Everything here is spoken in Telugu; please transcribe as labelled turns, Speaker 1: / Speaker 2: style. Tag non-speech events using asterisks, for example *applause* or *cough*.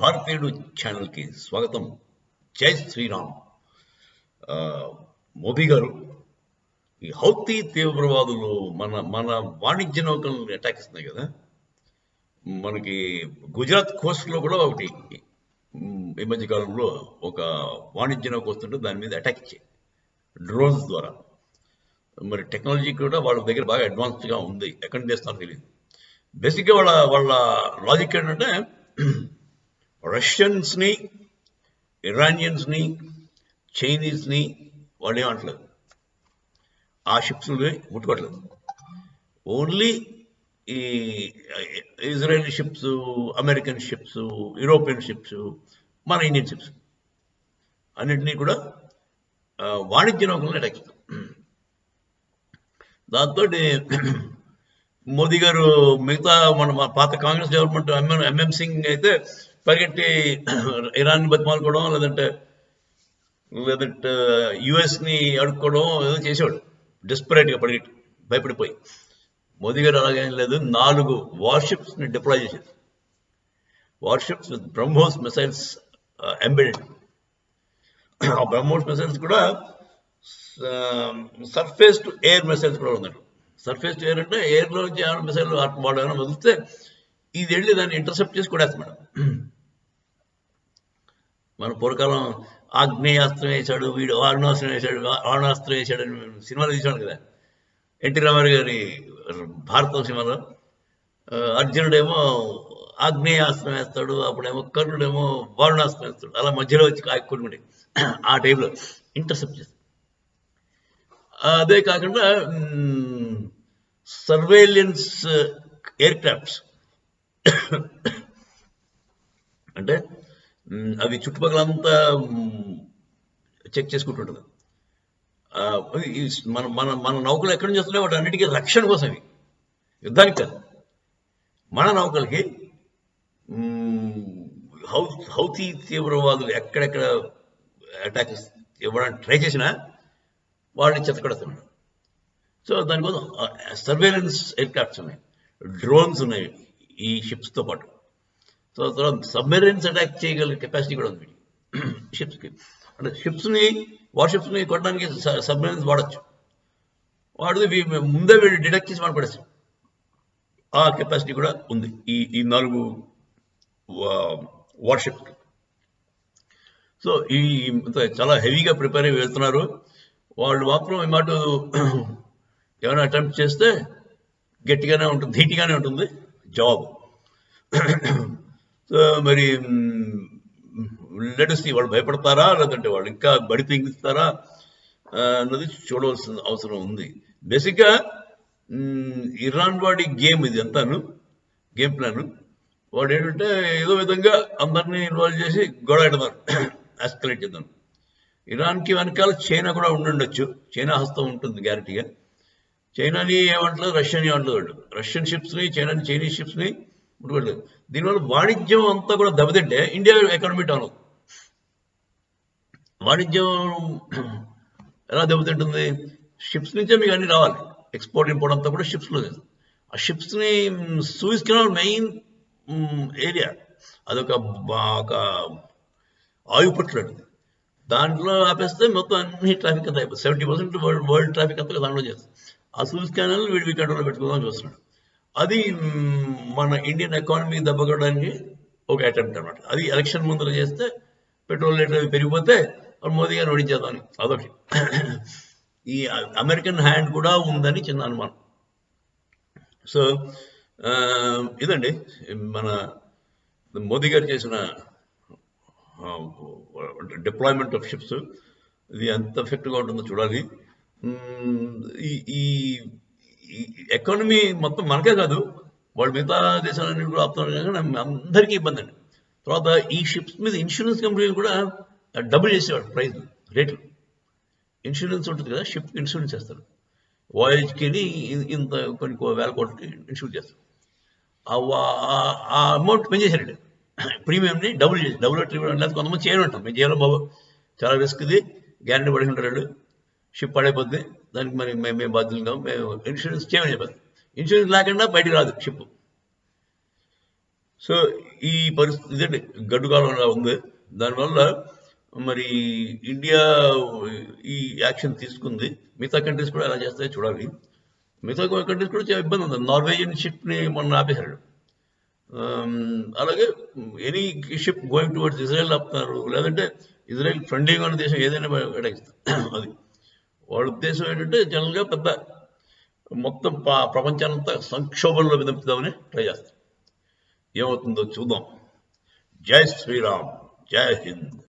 Speaker 1: భారతీయుడు ఛానల్కి స్వాగతం. జై శ్రీరామ్. మోదీ గారు ఈ హౌతీ తీవ్రవాదులు మన మన వాణిజ్య నౌకలను అటాక్ ఇస్తున్నాయి కదా. మనకి గుజరాత్ కోస్ట్లో కూడా ఒకటి. ఈ మధ్య కాలంలో ఒక వాణిజ్య నౌక వస్తుంటే దాని మీద అటాక్ ఇచ్చాయి డ్రోన్స్ ద్వారా. మరి టెక్నాలజీ కూడా వాళ్ళ దగ్గర బాగా అడ్వాన్స్డ్గా ఉంది. ఎక్కడ చేస్తారో తెలియదు. బేసిక్గా వాళ్ళ వాళ్ళ లాజిక్ ఏంటంటే రష్యన్స్ని ఇరానియన్స్ని చైనీస్ని వాళ్ళు ఏమంటలేదు ఆ షిప్స్ని ముట్టుకోవట్లేదు. ఓన్లీ ఈ Israeli ships American ships European ships మన ఇండియన్ షిప్స్ అన్నింటినీ కూడా వాణిజ్య నౌకలను అటాక్ చేస్తాం. దాంతో మోదీ గారు మిగతా మన పాత Congress government MM MM Singh అయితే పరిగెట్టి ఇరాన్ బతిమాలుకోవడం లేదంటే లేదంటే యుఎస్ని అడుక్కోవడం ఏదో చేసేవాడు. డెస్పరేట్గా పరిగెట్టి భయపడిపోయి. మోదీ గారు అలాగేం లేదు. నాలుగు వార్షిప్స్ని డిప్లాయ్ చేశారు. Warships with BrahMos missiles embedded. ఆ బ్రహ్మోస్ మిసైల్స్ కూడా సర్ఫేస్ టు ఎయిర్ మిసైల్స్ కూడా ఉన్నట్టు సర్ఫేస్ టు ఎయిర్ అంటే ఎయిర్లో నుంచి ఏమైనా మిసైల్ వాడు ఏమైనా వదిలితే ఇది వెళ్ళి దాన్ని ఇంటర్సెప్ట్ చేసి కొడేస్తాం మేడం. మన పూర్వకాలం ఆగ్నేయాస్త్రం వేశాడు వీడు ఆరుణాస్త్రం వేశాడు ఆరుణాస్త్రం వేశాడు అని సినిమాలు తీసాడు కదా. ఎన్టీ రామారావు గారి భారతం సినిమాలో. అర్జునుడేమో ఆగ్నేయాస్త్రం వేస్తాడు అప్పుడేమో కర్ణుడేమో వారుణాస్త్రం వేస్తాడు. అలా మధ్యలో వచ్చి కాకుండా ఆ టైంలో ఇంటర్సెప్ట్ చేస్తాడు. అదే కాకుండా సర్వేలియన్స్ ఎయిర్ క్రాఫ్ట్స్ అంటే అవి చుట్టుపక్కల అంతా చెక్ చేసుకుంటుంటుంది. మన మన మన నౌకలు ఎక్కడి నుంచి వస్తున్నాయి వాటి అన్నిటికీ రక్షణ కోసం ఇవి. యుద్ధానికి కాదు. మన నౌకలకి హౌ హౌతీ తీవ్రవాదులు ఎక్కడెక్కడ అటాక్ ఇవ్వడానికి ట్రై చేసినా వాళ్ళని చెత్తకడుతున్నాడు సో దానికోసం సర్వేలెన్స్ ఎయిర్క్రాఫ్ట్స్ ఉన్నాయి. డ్రోన్స్ ఉన్నాయి ఈ షిప్స్తో పాటు. సో తర్వాత సబ్మెరైన్స్ అటాక్ చేయగల కెపాసిటీ కూడా ఉంది షిప్స్కి అంటే షిప్స్ని వార్షిప్స్ని కొట్టడానికి సబ్మెరైన్స్ వాడచ్చు. వాడితే ముందే వీళ్ళు డిటెక్ట్ చేసి మనం పడేస్తాం ఆ కెపాసిటీ కూడా ఉంది ఈ ఈ నాలుగు వార్షిప్ సో ఈ చాలా హెవీగా ప్రిపేర్ అయ్యి వెళ్తున్నారు. వాళ్ళు మాత్రం ఈ మాట *coughs* ఏమైనా అటెంప్ట్ చేస్తే గట్టిగానే ఉంటుంది ధీటిగానే ఉంటుంది. జవాబు మరి లెటెస్ట్ వాళ్ళు భయపడతారా? లేదంటే వాళ్ళు ఇంకా బడి తెగిస్తారా? అన్నది చూడవలసిన అవసరం ఉంది. బేసిక్గా ఇరాన్ వాడి గేమ్ ఇది అంతాను గేమ్ ప్లాన్. వాడు ఏంటంటే ఏదో విధంగా అందరినీ ఇన్వాల్వ్ చేసి గొడవ పెడతారు ఎస్కలేట్ చేద్దాం. ఇరాన్కి వెనకాల చైనా కూడా ఉండుండొచ్చు. చైనా హస్తం ఉంటుంది గ్యారంటీగా చైనాని ఏమంటలేదు రష్యాని ఏమంటలేదు. రష్యన్ షిప్స్ని చైనాని చైనీస్ షిప్స్ని ముట్టుకోలేదు దీనివల్ల వాణిజ్యం అంతా కూడా దెబ్బతింటే ఇండియా ఎకానమీ డౌన్ అవుతుంది. వాణిజ్యం ఎలా దెబ్బతింటుంది? షిప్స్ నుంచే మీకు అన్ని రావాలి. ఎక్స్పోర్ట్ ఇంపోర్ట్ అంతా కూడా షిప్స్లో చేస్తుంది ఆ షిప్స్ని సూయిస్ కెనాల్ మెయిన్ ఏరియా. అదొక ఒక ఆయుపట్లు దాంట్లో ఆపేస్తే మొత్తం అన్ని ట్రాఫిక్ అంతా అయిపోతుంది. Seventy percent world world traffic అంతా దాంట్లో చేస్తుంది. ఆ సూయిస్ కెనాల్ వీడి కంట్రోల్ పెట్టుకుందాం చూస్తున్నాడు. అది మన ఇండియన్ ఎకానమీ దెబ్బకొట్టడానికి ఒక అటెంప్ట్ అనమాట అది ఎలక్షన్ ముందర చేస్తే పెట్రోల్ రేట్ అవి పెరిగిపోతే మోదీ గారు ఓడించేద్దామని అదొకటి. ఈ అమెరికన్ హ్యాండ్ కూడా ఉందని చిన్న అనుమానం. సో ఆ, ఇదండి. మన మోదీ గారు చేసిన డిప్లాయ్మెంట్ ఆఫ్ షిప్స్ ఇది ఎంత ఎఫెక్ట్గా ఉంటుందో చూడాలి. ఈ ఎకానమీ మొత్తం మనకే కాదు వాళ్ళు మిగతా దేశాలన్నీ కూడా ఆపుతున్నారు కానీ అందరికీ ఇబ్బంది అండి. తర్వాత ఈ షిప్స్ మీద ఇన్సూరెన్స్ కంపెనీలు కూడా డబుల్ చేసేవాడు ప్రైస్ రేట్లు ఇన్సూరెన్స్ ఉంటుంది కదా షిప్ ఇన్సూరెన్స్ చేస్తారు. వాయేజ్కి ఇంత కొన్ని వేల కోట్లకి ఇన్సూర్ చేస్తారు. ఆ ఆ- అమౌంట్ పెంచేశారండి ప్రీమియంని డబుల్ చేసి డబుల్ ట్రిపుల్ లేదు కొంతమంది చేయడం ఉంటాం మేము చేయడం బాబు. చాలా రిస్క్ ఇది. గ్యారంటీ పడి ఉంటారు షిప్ పడైపోద్ది. దానికి మరి మేము మేము బాధ్యులు కావు మేము ఇన్సూరెన్స్ చేయమని చెప్పాలి. ఇన్సూరెన్స్ లేకుండా బయటికి రాదు షిప్ సో ఈ పరిస్థితి ఇదండి. గడ్డుకాలం ఉంది. దానివల్ల మరి ఇండియా ఈ యాక్షన్ తీసుకుంది. మిగతా కంట్రీస్ కూడా ఎలా చేస్తాయో చూడాలి. మిగతా కంట్రీస్ కూడా చాలా ఇబ్బంది ఉంది. నార్వేజియన్ షిప్ని మొన్న ఆపేశారు. అలాగే any ship going towards Israel ఆపుతున్నారు లేదంటే ఇజ్రాయెల్ ఫ్రెండ్లీగా ఉన్న దేశం ఏదైనా అడగిస్తారు అది. వాళ్ళ ఉద్దేశం ఏంటంటే జనరల్గా పెద్ద మొత్తం ప- సంక్షోభంలో విదంపుదామని ట్రై చేస్తారు ఏమవుతుందో చూద్దాం. జై శ్రీరామ్. జై హింద్.